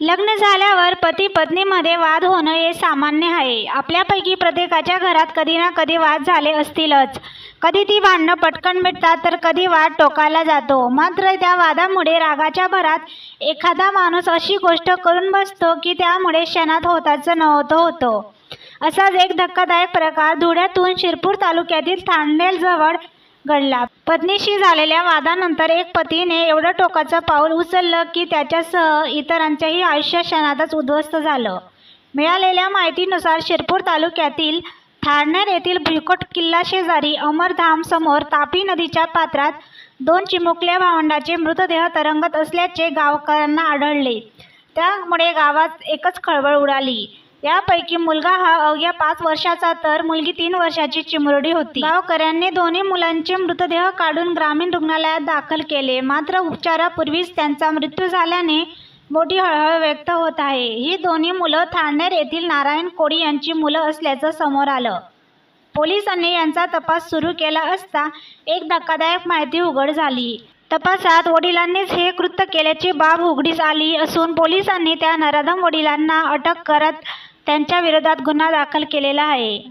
लग्न झाल्यावर पती पत्नीमध्ये वाद होणं हे सामान्य आहे. आपल्यापैकी प्रत्येकाच्या घरात कधी ना कधी वाद झाले असतीलच. कधी ती भांडणं पटकन मिटतात तर कधी वाद टोकायला जातो. मात्र त्या वादामुळे रागाच्या भरात एखादा माणूस अशी गोष्ट करून बसतो की त्यामुळे क्षणात होताचं नव्हतं होतो. असाच एक धक्कादायक प्रकार धुळ्यातून शिरपूर तालुक्यातील थांडेलजवळ घडला. पत्नीशी झालेल्या वादानंतर एक पतीने एवढं टोकाचं पाऊल उचललं की त्याच्यासह इतरांचंही आयुष्य क्षणातच उद्ध्वस्त झालं. मिळालेल्या माहितीनुसार शिरपूर तालुक्यातील थारनेर येथील भुईकोट किल्ला शेजारी अमरधाम समोर तापी नदीच्या पात्रात दोन चिमुकल्या भावंडाचे मृतदेह तरंगत असल्याचे गावकऱ्यांना आढळले. त्यामुळे गावात एकच खळबळ उडाली. यापैकी मुलगा हा अवघ्या पाच वर्षाचा तर मुलगी तीन वर्षाची चिमुरडी होती. गावकऱ्यांनी दोन्ही मुलांचे मृतदेह काढून ग्रामीण रुग्णालयात दाखल केले. मात्र उपचारापूर्वीच त्यांचा मृत्यू झाल्याने मोठी हळहळ व्यक्त होत आहे. ही दोन्ही मुलं थाळनेर येथील नारायण कोळी यांची मुलं असल्याचं समोर आलं. पोलिसांनी यांचा तपास सुरू केला असता एक धक्कादायक माहिती उघड झाली. तपासात वडिलांनीच हे कृत्य केल्याची बाब उघडीस आली असून पोलिसांनी त्या नराधम वडिलांना अटक करत त्यांच्या विरोधात गुन्हा दाखल केलेला आहे.